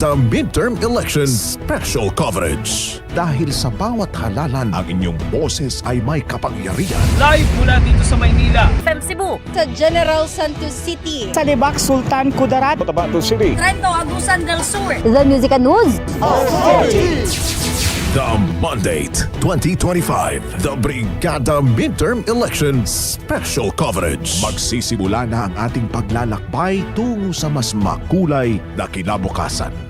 The midterm election special coverage. Dahil sa bawat halalan, ang inyong boses ay may kapangyarihan. Live mula dito sa Maynila. FM Cebu. sa General Santos City. sa Libak Sultan Kudarat Trento Agusan del Sur. The Music and News. The Mandate 2025. The Brigada Midterm Election Special Coverage. Magsisimula na ang ating paglalakbay tungo sa mas makulay na kinabukasan.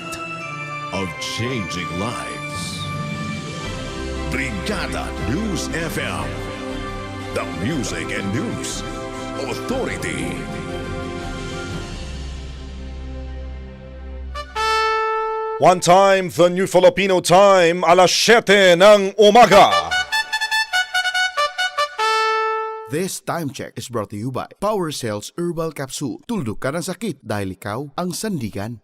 of changing lives. Brigada News FM, the music and news authority. One time, the New Filipino Time, alas 7 ng umaga. This time check is brought to you by Power Cells Herbal Capsule. Tuldok ka ng sakit dahil ikaw ang sandigan.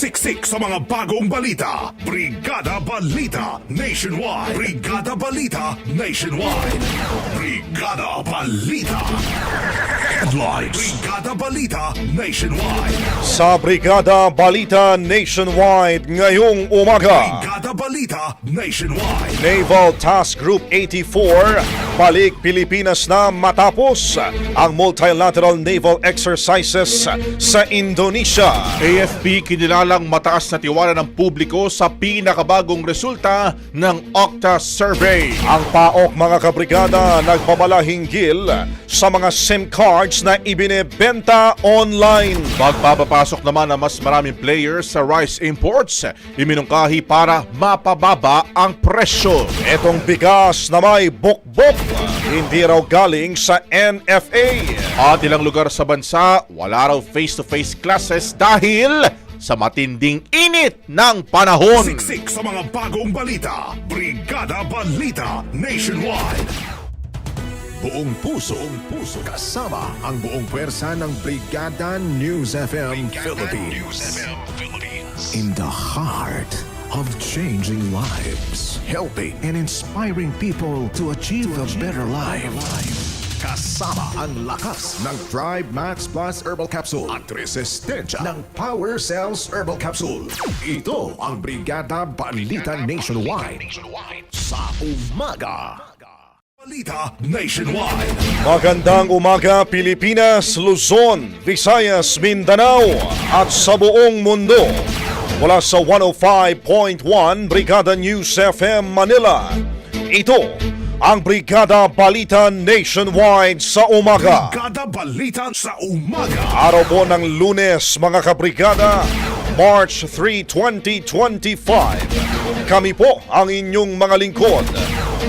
Siksik sa mga bagong balita. Brigada Balita Nationwide. Brigada Balita Nationwide. Brigada Balita. Headlines. Brigada Balita Nationwide. Sa Brigada Balita Nationwide ngayong umaga. Brigada Balita Nationwide. Naval Task Group 84, balik Pilipinas na matapos ang multilateral naval exercises sa Indonesia. AFP kinilalang mataas na tiwala ng publiko sa pinakabagong resulta ng Okta Survey. Ang PAOK mga kabrigada nagpabala hinggil sa mga SIM cards na ibinebenta online. Magpapapasok naman ang mas maraming players sa rice imports, iminungkahi para mapababa ang presyo. Itong bigas na may bukbok, hindi raw galing sa NFA. At ilang lugar sa bansa, wala raw face-to-face classes dahil sa matinding init ng panahon. Siksik sa mga bagong balita. Brigada Balita Nationwide. Buong puso, buong puso, kasama ang buong pwersa ng Brigada News FM Philippines. In the heart of changing lives, helping and inspiring people to achieve a better life. Kasama ang lakas ng Drive Max Plus Herbal Capsule at resistensya ng Power Cells Herbal Capsule. Ito ang Brigada Balita Nationwide sa umaga. Balita Nationwide. Magandang umaga Pilipinas, Luzon, Visayas, Mindanao at sa buong mundo. Mula sa 105.1 Brigada News FM Manila. Ito ang Brigada Balita Nationwide sa umaga. Brigada Balita sa umaga. Araw po ng lunes mga kabrigada, March 3, 2025. Kami po ang inyong mga lingkod.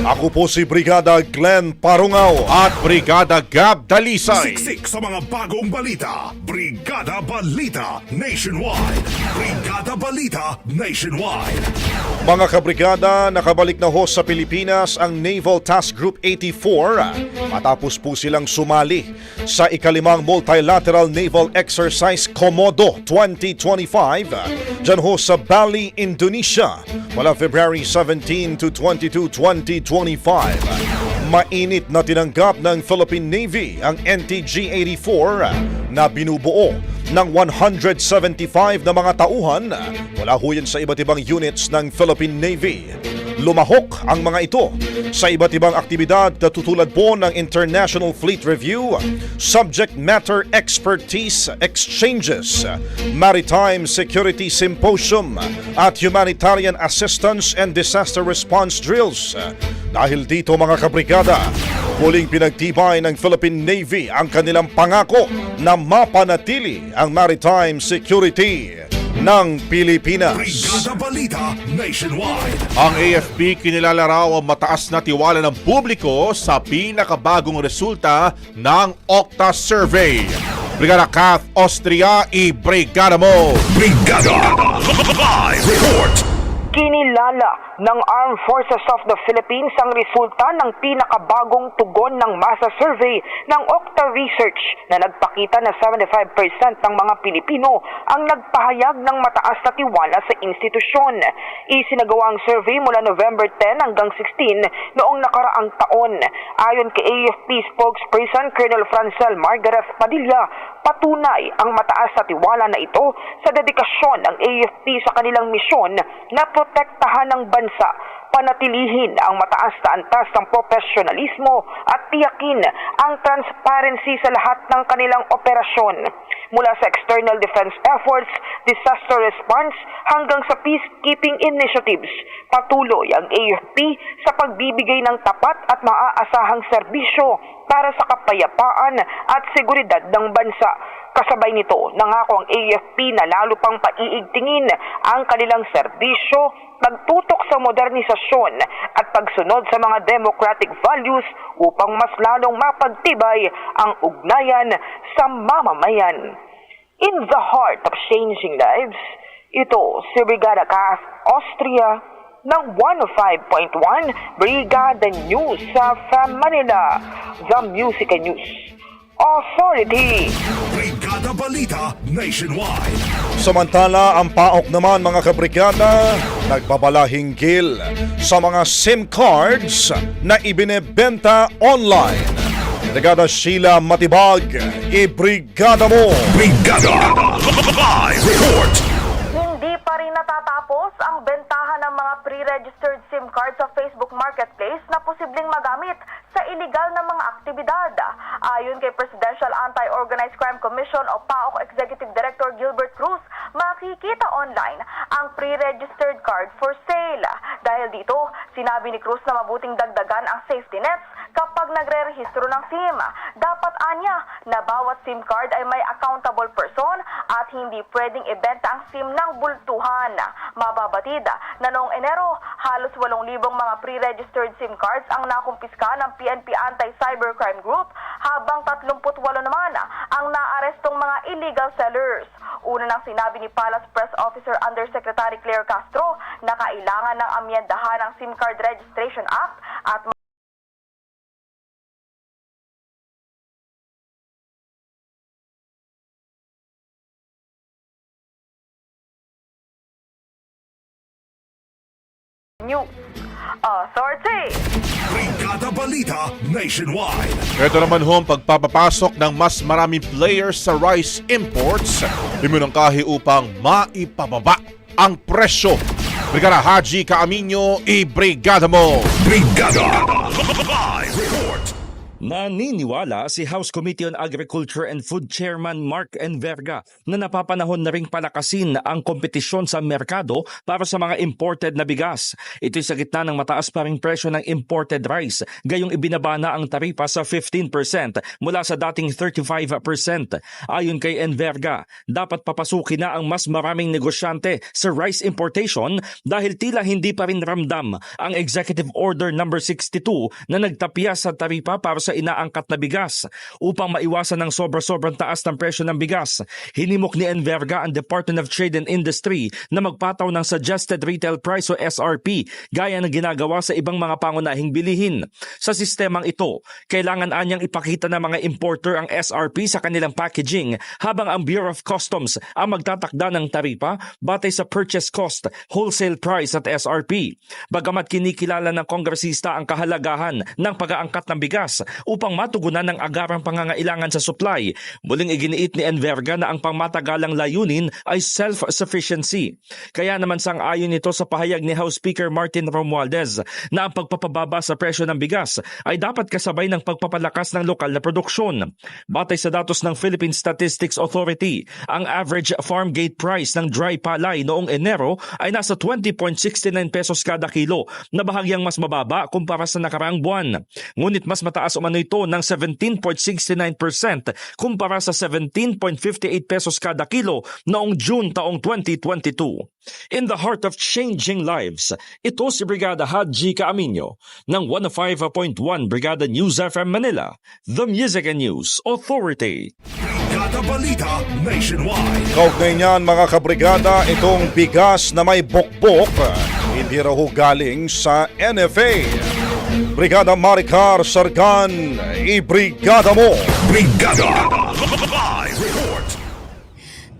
Ako po si Brigada Glenn Parungaw. At Brigada Gab Dalisay. Siksik sa mga bagong balita. Brigada Balita Nationwide. Brigada Balita Nationwide. Mga kabrigada, nakabalik na ho sa Pilipinas ang Naval Task Group 84 matapos po silang sumali sa ikalimang Multilateral Naval Exercise Komodo 2025 dyan ho sa Bali, Indonesia mula February 17 to 22, 2025. Mainit na tinanggap ng Philippine Navy ang NTG-84 na binubuo ng 175 na mga tauhan mula ho sa iba't ibang units ng Philippine Navy. Lumahok ang mga ito sa iba't ibang aktibidad na tutulad po ng International Fleet Review, Subject Matter Expertise Exchanges, Maritime Security Symposium at Humanitarian Assistance and Disaster Response Drills. Dahil dito mga kabrigada, muling pinagtibay ng Philippine Navy ang kanilang pangako na mapanatili ang maritime security ng Pilipinas. Brigada Balita Nationwide. Ang AFP kinilala raw ang mataas na tiwala ng publiko sa pinakabagong resulta ng Okta Survey. Brigada Kath Austria, i-brigada mo! Brigada Live Report. Kinilala ng Armed Forces of the Philippines ang resulta ng pinakabagong tugon ng masa survey ng Okta Research na nagpakita na 75% ng mga Pilipino ang nagpahayag ng mataas na tiwala sa institusyon. Isinagawa ang survey mula November 10 hanggang 16 noong nakaraang taon. Ayon kay AFP spokesperson Colonel Francel Margaret Padilla, patunay ang mataas na tiwala na ito sa dedikasyon ng AFP sa kanilang misyon na protektahan ng bansa, panatilihin ang mataas na antas ng profesionalismo at tiyakin ang transparency sa lahat ng kanilang operasyon. Mula sa external defense efforts, disaster response hanggang sa peacekeeping initiatives, patuloy ang AFP sa pagbibigay ng tapat at maaasahang serbisyo para sa kapayapaan at seguridad ng bansa. Kasabay nito, nangako ang AFP na lalo pang paiigtingin ang kanilang serbisyo, pagtutok sa modernisasyon at pagsunod sa mga democratic values upang mas lalong mapagtibay ang ugnayan sa mamamayan. In the heart of changing lives, ito si Brigada Kath Austria ng 105.1 Brigada News sa Manila, The Music and News Authority. Brigada Balita Nationwide. Samantala, ang paok naman mga kabrigada, nagpapalahinggil sa mga SIM cards na ibinebenta online. Brigada Sheila Matibag, i-brigada mo! Brigada Live Report. Hindi pa rin natatapos ang bentahan ng mga pre-registered SIM card sa Facebook Marketplace na posibleng magamit sa illegal na mga aktibidad. Ayon kay Presidential Anti-Organized Crime Commission o PAOK Executive Director Gilbert Cruz, makikita online ang pre-registered card for sale. Dahil dito, sinabi ni Cruz na mabuting dagdagan ang safety nets kapag nagre-rehistro ng SIM. Dapat anya na bawat SIM card ay may accountable person at hindi pwedeng ibenta ang SIM ng bultuhan. Mababatid na noong Enero, halos 8,000 mga pre-registered SIM cards ang nakumpiska ng PNP Anti-Cybercrime Group habang 38 naman ang naarestong mga illegal sellers. Una nang sinabi ni Palace Press Officer Undersecretary Claire Castro na kailangan ng amyendahan ng SIM Card Registration Act at News Authority. Brigada Balita Nationwide. Ito naman ho ang pagpapapasok ng mas maraming players sa rice imports. Iminangkahi upang maipababa ang presyo. Brigada Haji Kaaminyo, i-brigada mo! Brigada Live. Naniniwala si House Committee on Agriculture and Food Chairman Mark Enverga na napapanahon na ring palakasin ang kompetisyon sa merkado para sa mga imported na bigas. Ito'y sa gitna ng mataas pa ring presyo ng imported rice, gayong ibinaba na ang taripa sa 15% mula sa dating 35%. Ayon kay Enverga, dapat papasukin na ang mas maraming negosyante sa rice importation dahil tila hindi pa rin ramdam ang Executive Order No. 62 na nagtapya sa taripa para sa inaangkat na bigas. Upang maiwasan ng sobra-sobrang taas ng presyo ng bigas, hinimok ni Enverga ang Department of Trade and Industry na magpataw ng Suggested Retail Price o SRP gaya ng ginagawa sa ibang mga pangunahing bilihin. Sa sistemang ito, kailangan anyang ipakita ng mga importer ang SRP sa kanilang packaging habang ang Bureau of Customs ang magtatakda ng taripa batay sa purchase cost, wholesale price at SRP. Bagamat kinikilala ng kongresista ang kahalagahan ng pag-aangkat ng bigas upang matugunan ng agarang pangangailangan sa supply, muling iginiit ni Enverga na ang pangmatagalang layunin ay self-sufficiency. Kaya naman sang ayon nito sa pahayag ni House Speaker Martin Romualdez na ang pagpapababa sa presyo ng bigas ay dapat kasabay ng pagpapalakas ng lokal na produksyon. Batay sa datos ng Philippine Statistics Authority, ang average farm gate price ng dry palay noong Enero ay nasa 20.69 pesos kada kilo na bahagyang mas mababa kumpara sa nakaraang buwan. Ngunit mas mataas umano ito ng 17.69% kumpara sa 17.58 pesos kada kilo noong June taong 2022. In the heart of changing lives, ito si Brigada Haji Caaminyo ng 105.1 Brigada News FM Manila, The Music and News Authority. Brigada Balita Nationwide. Kaugnay niyan mga kabrigada, itong bigas na may bokbok, hindi raw galing sa NFA. Brigada Maricar Sargan, ibrigada mo! Brigada Live.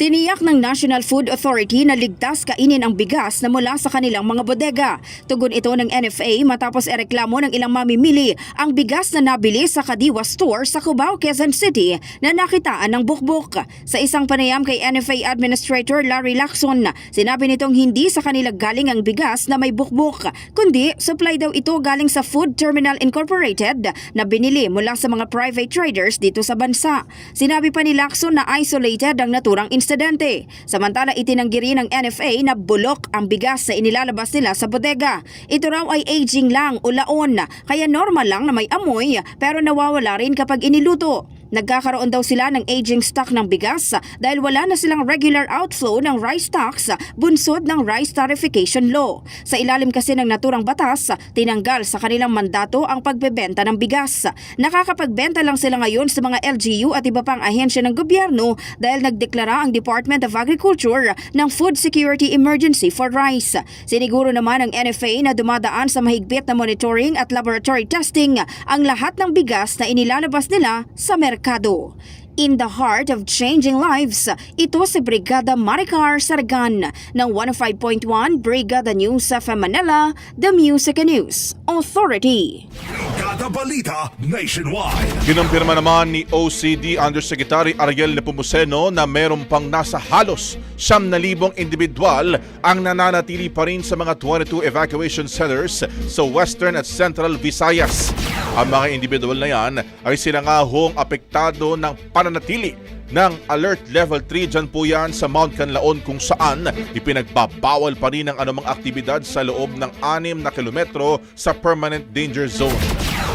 Tiniyak ng National Food Authority na ligtas kainin ang bigas na mula sa kanilang mga bodega. Tugon ito ng NFA matapos ereklamo ng ilang mamimili ang bigas na nabili sa Kadiwa Store sa Cubao, Quezon City na nakitaan ng bukbok. Sa isang panayam kay NFA Administrator Larry Lacson, sinabi nitong hindi sa kanila galing ang bigas na may bukbok, kundi supply daw ito galing sa Food Terminal Incorporated na binili mula sa mga private traders dito sa bansa. Sinabi pa ni Lacson na isolated ang naturang insidente. Samantala itinanggi rin ng NFA na bulok ang bigas na inilalabas nila sa bodega. Ito raw ay aging lang o laon, kaya normal lang na may amoy pero nawawala rin kapag iniluto. Nagkakaroon daw sila ng aging stock ng bigas dahil wala na silang regular outflow ng rice tax bunsod ng rice tarification law. Sa ilalim kasi ng naturang batas, tinanggal sa kanilang mandato ang pagbebenta ng bigas. Nakakapagbenta lang sila ngayon sa mga LGU at iba pang ahensya ng gobyerno dahil nagdeklara ang Department of Agriculture ng Food Security Emergency for Rice. Siniguro naman ng NFA na dumadaan sa mahigpit na monitoring at laboratory testing ang lahat ng bigas na inilalabas nila sa merkado. mercado. In the heart of changing lives, ito si Brigada Maricar Sargan ng 105.1 Brigada News FM Manila, The Music and News Authority. Brigada Balita Nationwide. Kinumpirma naman ni OCD Undersecretary Ariel Nepomuceno na meron pang nasa halos 7,000 individual ang nananatili pa rin sa mga 22 evacuation centers sa Western at Central Visayas. Ang mga individual na yan ay sila nga hong apektado ng pananatili ng Alert Level 3 dyan po yan sa Mount Canlaon kung saan ipinagbabawal pa rin ang anumang aktibidad sa loob ng 6 na kilometro sa Permanent Danger Zone.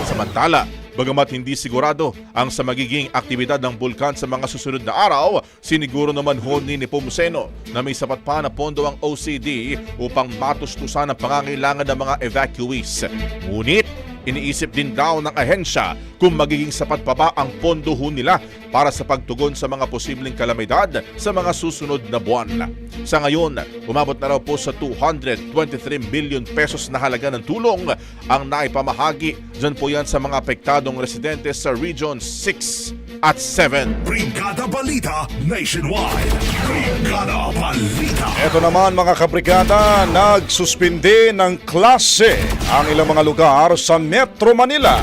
Samantala, Bagamat hindi sigurado ang sa magiging aktibidad ng bulkan sa mga susunod na araw, siniguro naman ho ni Nepomuceno na may sapat pa na pondo ang OCD upang matustusan ang pangangailangan ng mga evacuees. Ngunit, iniisip din daw ng ahensya kung magiging sapat pa ba ang pondo ho nila para sa pagtugon sa mga posibleng kalamidad sa mga susunod na buwan. Sa ngayon, umabot na raw po sa 223 billion pesos na halaga ng tulong ang naipamahagi dyan po yan sa mga apektadong residente sa Region 6 at 7. Brigada Balita Nationwide. Brigada Balita. Ito naman mga kabrigada, nagsuspindi ng klase ang ilang mga lugar sa Metro Manila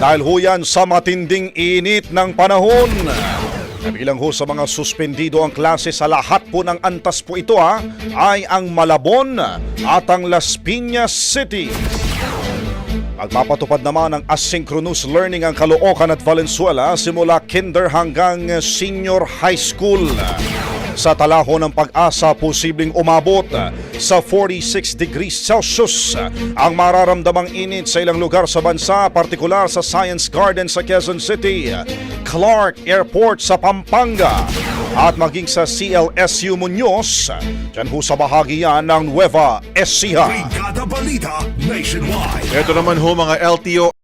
dahil ho yan sa matinding init ng panahon. Kabilang ho sa mga suspendido ang klase sa lahat po ng antas po ito ha, ay ang Malabon at ang Las Piñas City. Magpapatupad naman ng asynchronous learning ang Caloocan at Valenzuela simula kinder hanggang senior high school. Sa talaho ng pag-asa, posibleng umabot sa 46 degrees Celsius ang mararamdamang init sa ilang lugar sa bansa, partikular sa Science Garden sa Quezon City, Clark Airport sa Pampanga, at maging sa CLSU Muñoz, dyan ho sa bahagi yan ng Nueva Ecija. Ito naman ho mga LTO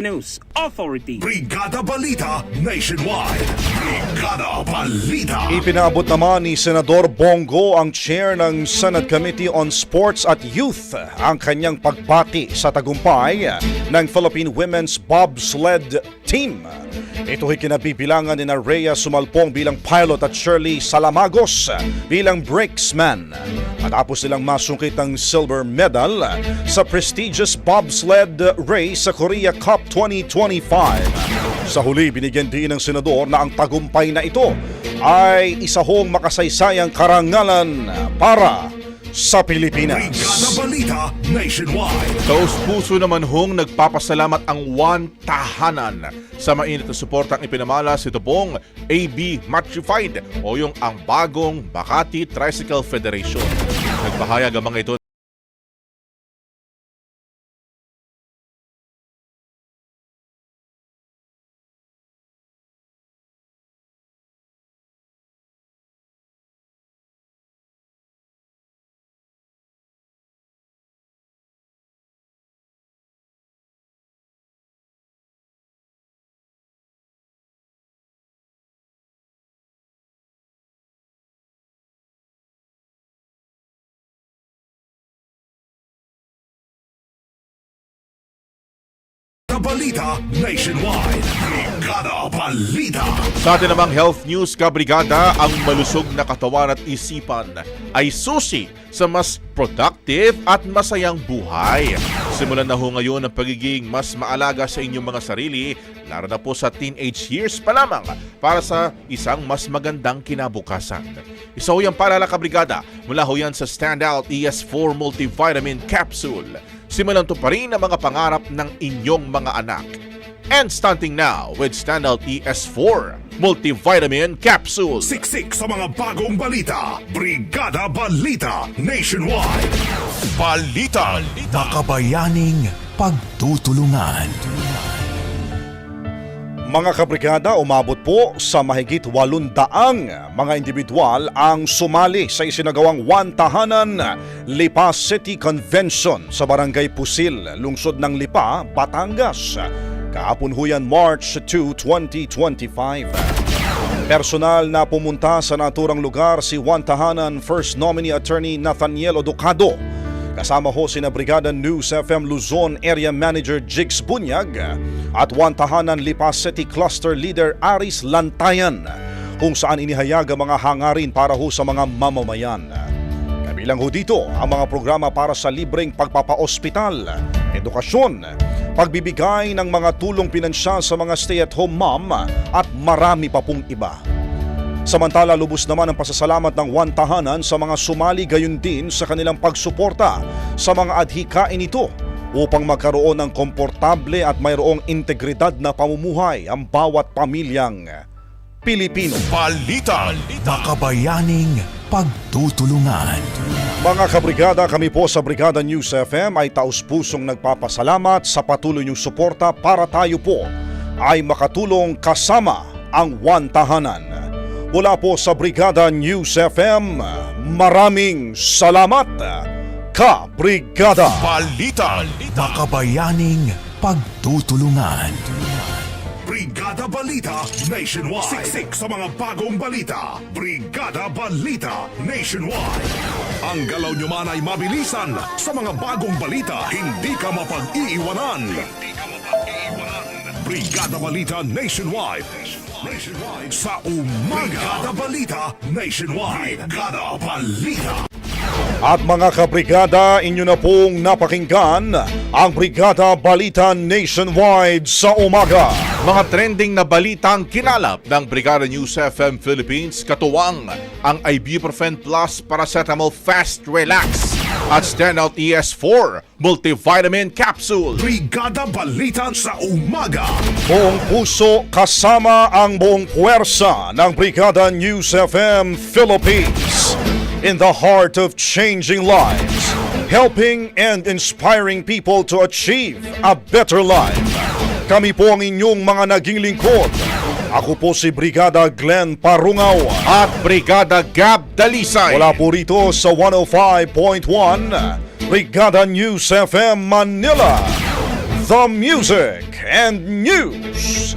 News Authority. Brigada Balita Nationwide. Brigada Balita. Ipinabot naman ni Senador Bongo ang chair ng Senate Committee on Sports at Youth ang kanyang pagbati sa tagumpay ng Philippine Women's Bobsled Team. Ito'y kinabibilangan ni Rhea Sumalpong bilang pilot at Shirley Salamagos bilang brakesman. Matapos silang masungkit ang silver medal sa prestigious bobsled race sa Korea Cup 2025. Sa huli, binigyan din ng senador na ang tagumpay na ito ay isa hong makasaysayang karangalan para sa Pilipinas. Balita Nationwide. Taos puso naman hong nagpapasalamat ang One Tahanan sa mainit na suportang ipinamala si ito pong AB Matrified o yung ang bagong Makati Tricycle Federation. Nagpahayag ang mga ito Brigada Balita Nationwide. Brigada Balita. Sa atin namang health news kabrigada, ang malusog na katawan at isipan ay susi sa mas productive at masayang buhay. Simulan na ho ngayon ang pagiging mas maalaga sa inyong mga sarili, lalo na po sa teenage years pa lamang para sa isang mas magandang kinabukasan. Isa ho yan para la kabrigada, mula ho yan sa Standout ES4 Multivitamin Capsule. Simulan to pa rin ang mga pangarap ng inyong mga anak. And stunting now with Standout ES4 Multivitamin Capsule. Siksik sa mga bagong balita. Brigada Balita Nationwide. Balita. Makabayaning pagtutulungan. Mga kabrigada, umabot po sa mahigit 800 mga individual ang sumali sa isinagawang One Tahanan Lipa City Convention sa Barangay Pusil, lungsod ng Lipa, Batangas. Kahapon ho yan March 2, 2025. Personal na pumunta sa naturang lugar si One Tahanan First Nominee Attorney Nathaniel Oducado. Kasama ho si na Brigada News FM Luzon Area Manager Jigs Bunyag at One Tahanan Lipa City Cluster Leader Aris Lantayan kung saan inihayag ang mga hangarin para ho sa mga mamamayan. Kabilang ho dito ang mga programa para sa libreng pagpapaospital, edukasyon, pagbibigay ng mga tulong pinansyal sa mga stay-at-home mom at marami pa pong iba. Samantala, lubos naman ang pasasalamat ng one tahanan sa mga sumali gayon din sa kanilang pagsuporta sa mga adhikain ito upang magkaroon ng komportable at mayroong integridad na pamumuhay ang bawat pamilyang Pilipino. Balita. Makabayaning pagtutulungan. Mga kabrigada, kami po sa Brigada News FM ay taus-pusong nagpapasalamat sa patuloy niyong suporta para tayo po ay makatulong kasama ang one tahanan. Mula po sa Brigada News FM, maraming salamat, Ka-Brigada! Balita. Makabayaning pagtutulungan. Brigada Balita Nationwide. Siksik sa mga bagong balita. Brigada Balita Nationwide. Ang galaw nyo man ay mabilisan sa mga bagong balita. Hindi ka mapag-iiwanan. Hindi ka mapag-iiwanan. Brigada Balita Nationwide. Nationwide sa umaga. Brigada Balita Nationwide. Brigada Balita. At mga kabrigada, inyo na pong napakinggan ang Brigada Balita Nationwide sa umaga. Mga trending na balitang kinalap ng Brigada News FM Philippines katuwang ang Ibuprofen Plus Paracetamol Fast Relax at Standout ES4 Multivitamin Capsule. Brigada Balita sa umaga. Buong puso kasama ang buong puwersa ng Brigada News FM Philippines. In the heart of changing lives, helping and inspiring people to achieve a better life. Kami po ang inyong mga naging lingkod. Ako po si Brigada Glenn Parungaw. At Brigada Gab Dalisay. Wala po rito sa 105.1 Brigada News FM Manila. The Music and News